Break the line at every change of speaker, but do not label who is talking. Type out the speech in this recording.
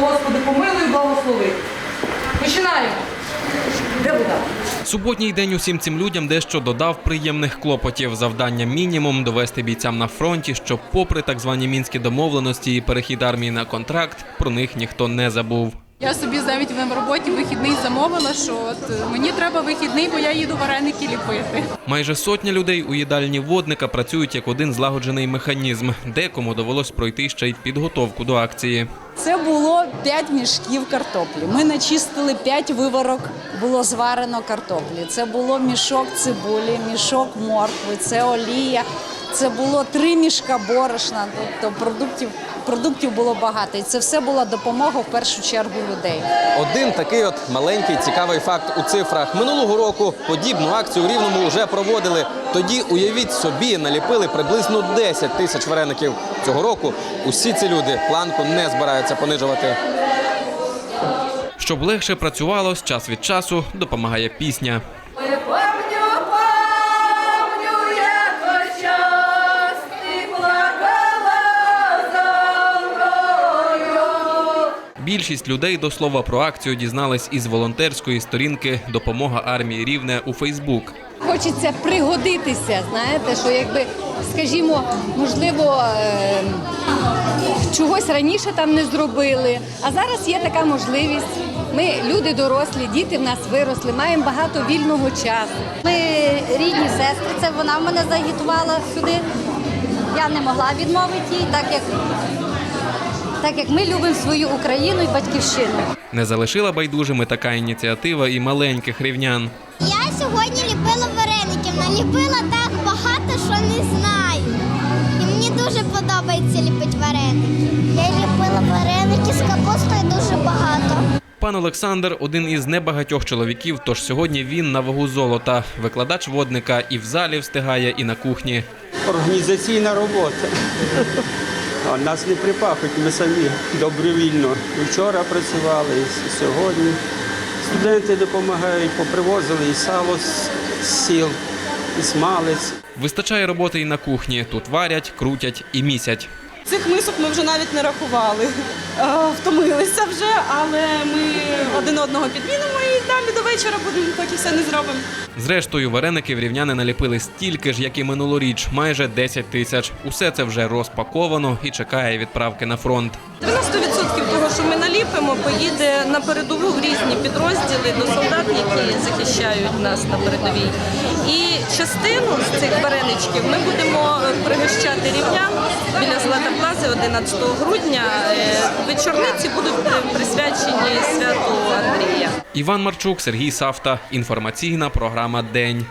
Господи, помилуй, благослови. Починаємо. Де вода?
Суботній день усім цим людям дещо додав приємних клопотів. Завдання мінімум довести бійцям на фронті, щоб, попри так звані мінські домовленості і перехід армії на контракт, про них ніхто не забув.
Я собі навіть в роботі вихідний замовила, що от е, мені треба вихідний, бо я їду вареники ліпити.
Майже сотня людей у їдальні водника працюють як один злагоджений механізм. Декому довелось пройти ще й підготовку до акції.
Це було 5 мішків картоплі. Ми начистили 5 виворок, було зварено картоплі. Це було мішок цибулі, мішок моркви, це олія. Це було три мішка борошна, тобто продуктів, продуктів було багато. І це все була допомога в першу чергу людей.
Один такий от маленький цікавий факт у цифрах. Минулого року подібну акцію у Рівному вже проводили. Тоді, уявіть собі, наліпили приблизно 10 тисяч вареників. Цього року усі ці люди планку не збираються понижувати.
Щоб легше працювалось, час від часу допомагає пісня. Більшість людей до слова про акцію дізнались із волонтерської сторінки Допомога армії Рівне у Фейсбук.
Хочеться пригодитися, знаєте, що якби, скажімо, можливо, е, чогось раніше там не зробили, а зараз є така можливість. Ми люди дорослі, діти в нас виросли, маємо багато вільного часу.
Ми рідні сестри, це вона мене загітувала сюди. Я не могла відмовити їй, так як, так як ми любимо свою Україну і батьківщину.
Не залишила байдужими така ініціатива і маленьких рівнян.
Я сьогодні ліпила вареників. Наліпила так багато, що не знаю. І мені дуже подобається ліпити вареники. Я ліпила вареники з капустою дуже багато.
Пан Олександр один із небагатьох чоловіків, тож сьогодні він на вагу золота, викладач водника і в залі встигає, і на кухні.
організаційна робота. А нас не припахуть, ми самі добровільно. І вчора працювали, і сьогодні. Студенти допомагають, попривозили і сало з сіл, і смалець.
Вистачає роботи і на кухні. Тут варять, крутять і місять.
Цих мисок ми вже навіть не рахували. Втомилися вже, але ми один одного підмінимо далі до вечора будемо, поки все не зробимо.
Зрештою, вареників рівняни наліпили стільки ж, як і минулоріч, майже 10 тисяч. Усе це вже розпаковано і чекає відправки на фронт.
90% того, що ми наліпимо, поїде на передову в різні підрозділи до солдат, які захищають нас на передовій. І частину з цих вареничків ми будемо пригощати рівнян біля Злата Плази 11 грудня. Е, Вечорниці будуть присвячені святу Андрія.
Іван Марчук, Сергій Савта. Інформаційна програма День.